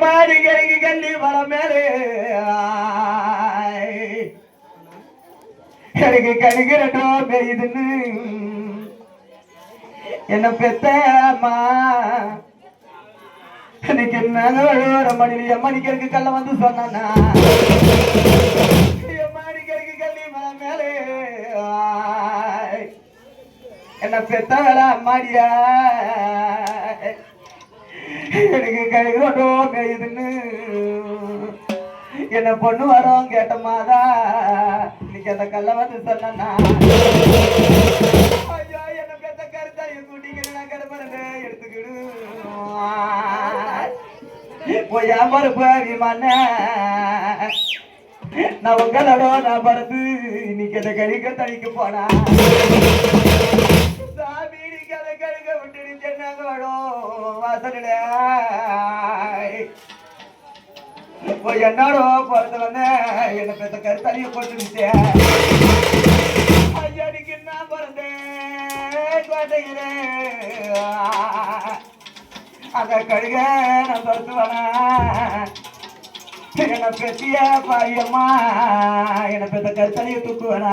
மாடி கறி கண்ணி வர மேலே எனக்கு கழுகிறட்டும் பெய்யுதுன்னு. என்ன பெத்த அம்மா? இன்னைக்கு மணி மணிக்கருக்கு கல்ல வந்து சொன்னா மணிக்கருக்கு கல்லி மேலே என்ன பெத்த வேலை அம்மாடியா? எனக்கு கழுகிறட்டும் பெய்யுதுன்னு என்ன பொண்ணு வரும் கேட்ட மாதா. இன்னைக்கு அந்த கல்ல வந்து சொன்னா ஐயோ என்ன பெத்த கருத்தாய கூட்டிக்கிட்டு நான் போய் அமர்ப்பு விமான நான் உங்களோட நான் பறந்து இன்னைக்கு அந்த கழிக்க தழிக்க போனா. சாமி நீங்க அதை கழுக விட்டு சொன்னாங்களோ வாசலில. போய் என்னோட பிறந்து வந்த என்ன பெத்த கருத்தாளிய போட்டுருச்சேன் ஐயா நான் பிறந்தேன் கோட்டையிலே அந்த கழுக நான் பிறந்து என்ன பெத்திய பாயம்மா என்ன பெத்த கருத்தனையை தூக்குவனா